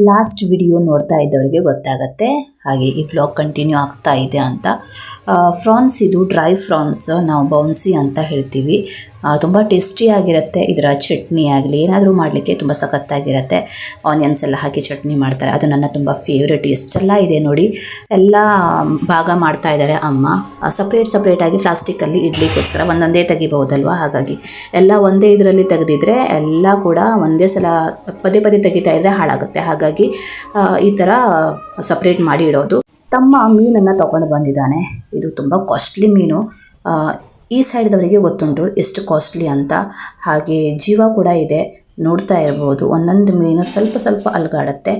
Last video ನೋಡ್ತಾ ಇದ್ದವರಿಗೆ ಗೊತ್ತಾಗತ್ತೆ. ಹಾಗೆ ಈ ಬ್ಲಾಗ್ ಕಂಟಿನ್ಯೂ ಆಗ್ತಾ ಇದೆ ಅಂತ. ಫ್ರಾನ್ಸ್ ಇದು ಡ್ರೈ ಫ್ರಾನ್ಸ್, ನಾವು ಬೌನ್ಸಿ ಅಂತ ಹೇಳ್ತೀವಿ. ತುಂಬ ಟೇಸ್ಟಿಯಾಗಿರುತ್ತೆ ಇದರ ಚಟ್ನಿ ಆಗಲಿ, ಏನಾದರೂ ಮಾಡಲಿಕ್ಕೆ ತುಂಬ ಸಖತ್ತಾಗಿರುತ್ತೆ. ಆನಿಯನ್ಸ್ ಎಲ್ಲ ಹಾಕಿ ಚಟ್ನಿ ಮಾಡ್ತಾರೆ. ಅದು ನನ್ನ ತುಂಬ ಫೇವ್ರೆಟ್ ಎಷ್ಟೆಲ್ಲ ಇದೆ ನೋಡಿ. ಎಲ್ಲ, ಭಾಗ ಮಾಡ್ತಾ ಇದ್ದಾರೆ ಅಮ್ಮ. ಸಪ್ರೇಟ್ ಸಪ್ರೇಟಾಗಿ ಪ್ಲಾಸ್ಟಿಕ್ಕಲ್ಲಿ ಇಡ್ಲಿಕ್ಕೋಸ್ಕರ ಒಂದೊಂದೇ ತೆಗಿಬೋದಲ್ವಾ ಹಾಗಾಗಿ ಎಲ್ಲ ಒಂದೇ ಇದರಲ್ಲಿ ತೆಗೆದಿದ್ರೆ ಎಲ್ಲ ಕೂಡ ಒಂದೇ ಸಲ ಪದೇ ಪದೇ ತೆಗಿತಾ ಇದ್ರೆ ಹಾಳಾಗುತ್ತೆ. ಹಾಗಾಗಿ ಈ ಥರ ಸಪ್ರೇಟ್ ಮಾಡಿ ಇಡೋದು. ತಮ್ಮ ಮೀನನ್ನು ತಗೊಂಡು ಬಂದಿದ್ದಾನೆ. ಇದು ತುಂಬ ಕಾಸ್ಟ್ಲಿ ಮೀನು. ಈ ಸೈಡ್ದವರಿಗೆ ಗೊತ್ತುಂಟು ಎಷ್ಟು ಕಾಸ್ಟ್ಲಿ ಅಂತ. ಹಾಗೆ ಜೀವ ಕೂಡ ಇದೆ. ನೋಡ್ತಾ ಇರ್ಬೋದು. ಒಂದೊಂದು ಮೀನು ಸ್ವಲ್ಪ ಸ್ವಲ್ಪ ಅಲ್ಗಾಡತ್ತೆ.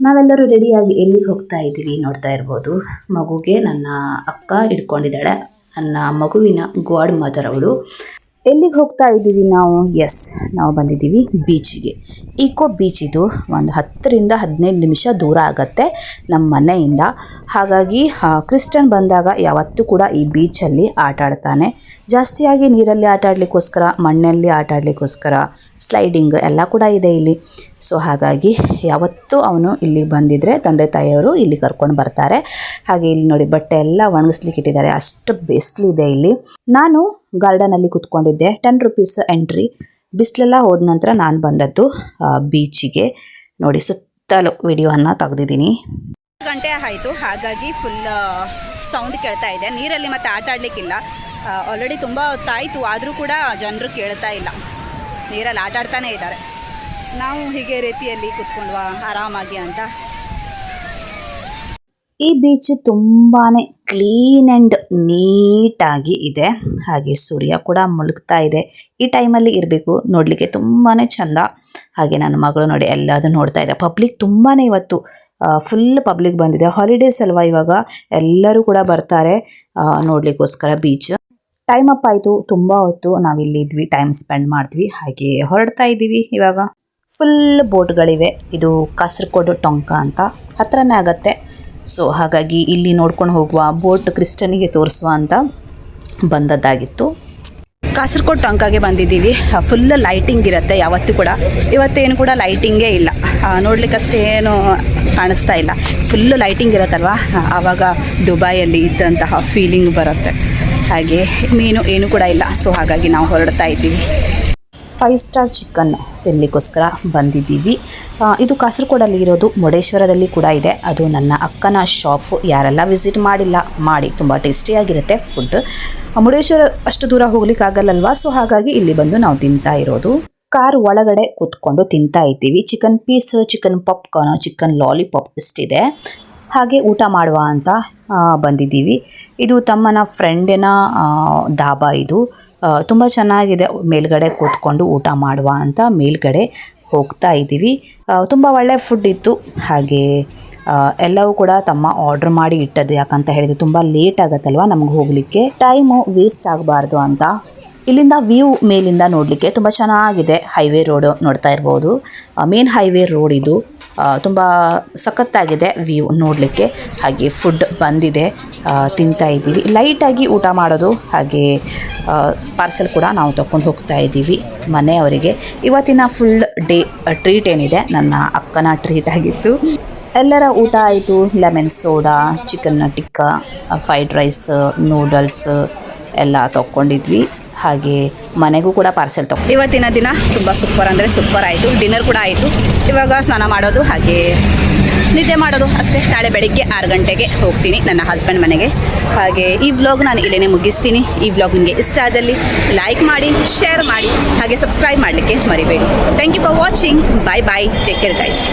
ನಾವೆಲ್ಲರೂ ರೆಡಿಯಾಗಿ ಎಲ್ಲಿಗೆ ಹೋಗ್ತಾ ಇದ್ದೀವಿ ನೋಡ್ತಾ ಇರ್ಬೋದು. ಮಗುಗೆ ನನ್ನ ಅಕ್ಕ ಇಟ್ಕೊಂಡಿದ್ದಾಳೆ ನನ್ನ ಮಗುವಿನ ಗಾಡ್ ಮದರ್ ಅವಳು. ಎಲ್ಲಿಗೆ ಹೋಗ್ತಾ ಇದ್ದೀವಿ ನಾವು? ಎಸ್ ನಾವು ಬಂದಿದ್ದೀವಿ ಬೀಚಿಗೆ ಈಕೋ ಬೀಚ್ ಇದು ಒಂದು ಹತ್ತರಿಂದ ಹದಿನೈದು ನಿಮಿಷ ದೂರ ಆಗತ್ತೆ ನಮ್ಮ ಮನೆಯಿಂದ. ಹಾಗಾಗಿ ಕ್ರಿಶ್ಚನ್ ಬಂದಾಗ ಯಾವತ್ತೂ ಕೂಡ ಈ ಬೀಚಲ್ಲಿ ಆಟ ಆಡ್ತಾನೆ. ಜಾಸ್ತಿಯಾಗಿ ನೀರಲ್ಲಿ ಆಟ ಆಡಲಿಕ್ಕೋಸ್ಕರ, ಮಣ್ಣಲ್ಲಿ ಆಟ ಆಡಲಿಕ್ಕೋಸ್ಕರ ಸ್ಲೈಡಿಂಗ್ ಎಲ್ಲ ಕೂಡ ಇದೆ ಇಲ್ಲಿ. ಸೊ ಹಾಗಾಗಿ ಯಾವತ್ತೂ ಅವನು ಇಲ್ಲಿ ಬಂದಿದ್ರೆ ತಂದೆ ತಾಯಿಯವರು ಇಲ್ಲಿ ಕರ್ಕೊಂಡು ಬರ್ತಾರೆ. ಹಾಗೆ ಇಲ್ಲಿ ನೋಡಿ ಬಟ್ಟೆ ಎಲ್ಲ ಒಣಗಿಸ್ಲಿಕ್ಕೆ ಇಟ್ಟಿದ್ದಾರೆ. ಅಷ್ಟು ಬಿಸಿಲಿದೆ ಇಲ್ಲಿ. ನಾನು ಗಾರ್ಡನಲ್ಲಿ ಕೂತ್ಕೊಂಡಿದ್ದೆ. ಟೆನ್ ರುಪೀಸ್ ಎಂಟ್ರಿ ಬಿಸಿಲೆಲ್ಲ ಹೋದ ನಂತರ ನಾನು ಬಂದದ್ದು ಬೀಚಿಗೆ ನೋಡಿ ಸುತ್ತಲೂ ವಿಡಿಯೋವನ್ನು ತೆಗೆದಿದ್ದೀನಿ. ಗಂಟೆ ಆಯಿತು. ಹಾಗಾಗಿ ಫುಲ್ ಸೌಂಡ್ ಕೇಳ್ತಾ ಇದೆ. ನೀರಲ್ಲಿ ಮತ್ತೆ ಆಟ ಆಡಲಿಕ್ಕಿಲ್ಲ. ಆಲ್ರೆಡಿ ತುಂಬ ಹೊತ್ತಾಯಿತು. ಆದರೂ ಕೂಡ ಜನರು ಕೇಳ್ತಾ ಇಲ್ಲ. ನೀರಲ್ಲಿ ಆಟ ಆಡ್ತಾನೇ ಇದ್ದಾರೆ. ನಾವು ಹೀಗೆ ರೀತಿಯಲ್ಲಿ ಕೂತ್ಕೊಂಡ್ವಾ, ಆರಾಮಾಗಿ ಅಂತ. ಈ ಬೀಚ್ ತುಂಬಾ ಕ್ಲೀನ್ ಆ್ಯಂಡ್ ನೀಟಾಗಿ ಇದೆ. ಹಾಗೆ ಸೂರ್ಯ ಕೂಡ ಮುಳುಗ್ತಾ ಇದೆ. ಈ ಟೈಮಲ್ಲಿ ಇರಬೇಕು. ನೋಡಲಿಕ್ಕೆ ತುಂಬಾ ಚಂದ. ಹಾಗೆ ನನ್ನ ಮಗಳು ನೋಡಿ ಎಲ್ಲದೂ ನೋಡ್ತಾ ಇದ್ದಾರೆ ಪಬ್ಲಿಕ್ ತುಂಬಾ ಇವತ್ತು ಫುಲ್ ಪಬ್ಲಿಕ್ ಬಂದಿದೆ. ಹಾಲಿಡೇಸ್ ಅಲ್ವಾ ಇವಾಗ? ಎಲ್ಲರೂ ಕೂಡ ಬರ್ತಾರೆ. ನೋಡಲಿಕ್ಕೋಸ್ಕರ ಬೀಚ್ ಟೈಮ್ ಅಪ್ ಆಯಿತು. ತುಂಬ ಹೊತ್ತು ನಾವಿಲ್ಲಿ ಇದ್ವಿ. ಟೈಮ್ ಸ್ಪೆಂಡ್ ಮಾಡ್ತೀವಿ ಹಾಗೆ ಹೊರಡ್ತಾ ಇದ್ದೀವಿ ಇವಾಗ. ಫುಲ್ ಬೋಟ್ಗಳಿವೆ ಇದು ಕಾಸರಗೋಡು ಟೊಂಕ ಅಂತ ಹತ್ರನೇ ಆಗತ್ತೆ. ಸೊ ಹಾಗಾಗಿ ಇಲ್ಲಿ ನೋಡ್ಕೊಂಡು ಹೋಗುವ ಬೋಟ್ ಕ್ರಿಸ್ಟನಿಗೆ ತೋರಿಸುವ ಅಂತ ಬಂದದ್ದಾಗಿತ್ತು. ಕಾಸರಕೋಟೆ ಟೊಂಕಾಗೆ ಬಂದಿದ್ದೀವಿ. ಫುಲ್ ಲೈಟಿಂಗ್ ಇರುತ್ತೆ ಯಾವತ್ತೂ ಕೂಡ. ಇವತ್ತೇನು ಕೂಡ ಲೈಟಿಂಗೇ ಇಲ್ಲ. ನೋಡ್ಲಿಕ್ಕೆ ಅಷ್ಟೇನು ಕಾಣಿಸ್ತಾ ಇಲ್ಲ. ಫುಲ್ ಲೈಟಿಂಗ್ ಇರುತ್ತಲ್ವ? ಆವಾಗ ದುಬೈಯಲ್ಲಿ ಇದ್ದಂತಹ ಫೀಲಿಂಗ್ ಬರುತ್ತೆ. ಹಾಗೆ ಮೀನು ಏನು ಕೂಡ ಇಲ್ಲ. ಸೊ ಹಾಗಾಗಿ ನಾವು ಹೊರಡ್ತಾ ಇದ್ದೀವಿ. ಫೈವ್ ಸ್ಟಾರ್ ಚಿಕನ್ ತಿನ್ನಲಿಕ್ಕೋಸ್ಕರ ಬಂದಿದ್ದೀವಿ. ಇದು ಕಾಸರಗೋಡಲ್ಲಿ ಇರೋದು ಮುರುಡೇಶ್ವರದಲ್ಲಿ ಕೂಡ ಇದೆ. ಅದು ನನ್ನ ಅಕ್ಕನ ಶಾಪ್. ಯಾರೆಲ್ಲ ವಿಸಿಟ್ ಮಾಡಿಲ್ಲ, ಮಾಡಿ ತುಂಬ ಟೇಸ್ಟಿಯಾಗಿರುತ್ತೆ ಫುಡ್. ಮುರುಡೇಶ್ವರ ಅಷ್ಟು ದೂರ ಹೋಗ್ಲಿಕ್ಕಾಗಲ್ಲಲ್ವಾ ಸೊ, ಹಾಗಾಗಿ ಇಲ್ಲಿ ಬಂದು ನಾವು ತಿಂತಾ ಇರೋದು. ಕಾರ್ ಒಳಗಡೆ ಕೂತ್ಕೊಂಡು ತಿಂತಾ ಇದ್ದೀವಿ. Chicken piece, chicken popcorn, chicken lollipop ಇಷ್ಟಿದೆ. ಹಾಗೆ ಊಟ ಮಾಡುವ ಅಂತ ಬಂದಿದ್ದೀವಿ. ಇದು ತಮ್ಮನ ಫ್ರೆಂಡಿನ ಧಾಬಾ ಇದು. ತುಂಬ ಚೆನ್ನಾಗಿದೆ ಮೇಲ್ಗಡೆ ಕೂತ್ಕೊಂಡು ಊಟ ಮಾಡುವ ಅಂತ ಮೇಲ್ಗಡೆ ಹೋಗ್ತಾ ಇದ್ದೀವಿ. ತುಂಬ ಒಳ್ಳೆ ಫುಡ್ ಇತ್ತು. ಹಾಗೆ ಎಲ್ಲವೂ ಕೂಡ ತಮ್ಮ ಆರ್ಡ್ರ್ ಮಾಡಿ ಇಟ್ಟದ್ದು. ಯಾಕಂತ ಹೇಳಿದ್ರೆ ತುಂಬ ಲೇಟ್ ಆಗುತ್ತಲ್ವ ನಮ್ಗೆ ಹೋಗಲಿಕ್ಕೆ. ಟೈಮು ವೇಸ್ಟ್ ಆಗಬಾರ್ದು ಅಂತ. ಇಲ್ಲಿಂದ ವ್ಯೂ ಮೇಲಿಂದ ನೋಡಲಿಕ್ಕೆ ತುಂಬ ಚೆನ್ನಾಗಿದೆ ಹೈವೇ ರೋಡ್ ನೋಡ್ತಾ ಇರ್ಬೋದು. ಮೇನ್ ಹೈವೇ ರೋಡ್ ಇದು. ತುಂಬ ಸಖತ್ತಾಗಿದೆ ವ್ಯೂ ನೋಡಲಿಕ್ಕೆ. ಹಾಗೆ ಫುಡ್ ಬಂದಿದೆ ತಿಂತಾ ಇದ್ದೀವಿ. ಲೈಟಾಗಿ ಊಟ ಮಾಡೋದು ಹಾಗೆ ಪಾರ್ಸೆಲ್ ಕೂಡ ನಾವು ತಗೊಂಡು ಹೋಗ್ತಾ ಇದ್ದೀವಿ ಮನೆಯವರಿಗೆ. ಇವತ್ತಿನ ಫುಲ್ ಡೇ ಟ್ರೀಟ್ ಏನಿದೆ? ನನ್ನ ಅಕ್ಕನ ಟ್ರೀಟ್ ಆಗಿತ್ತು. ಎಲ್ಲರ ಊಟ ಆಯಿತು. Lemon soda chicken tikka fried rice noodles ಎಲ್ಲ ತಗೊಂಡಿದ್ವಿ ಹಾಗೆ ಮನೆಗೂ ಕೂಡ ಪಾರ್ಸೆಲ್ ತಗೋ ಇವತ್ತಿನ ದಿನ ತುಂಬ ಸೂಪರ್ ಅಂದರೆ ಸೂಪರ್ ಆಯಿತು. ಡಿನ್ನರ್ ಕೂಡ ಆಯಿತು. ಇವಾಗ ಸ್ನಾನ ಮಾಡೋದು ಹಾಗೆ ನಿದ್ದೆ ಮಾಡೋದು ಅಷ್ಟೇ. ನಾಳೆ ಬೆಳಿಗ್ಗೆ ಆರು ಗಂಟೆಗೆ ಹೋಗ್ತೀನಿ ನನ್ನ ಹಸ್ಬೆಂಡ್ ಮನೆಗೆ. ಹಾಗೆ ಈ ವ್ಲಾಗ್ ನಾನು ಇಲ್ಲೇ ಮುಗಿಸ್ತೀನಿ. ಈ ವ್ಲಾಗ್ ನಿಮಗೆ ಇಷ್ಟ ಆದಲ್ಲಿ ಲೈಕ್ ಮಾಡಿ ಶೇರ್ ಮಾಡಿ, ಹಾಗೆ ಸಬ್ಸ್ಕ್ರೈಬ್ ಮಾಡಲಿಕ್ಕೆ ಮರಿಬೇಡಿ. Thank you for watching bye bye take care guys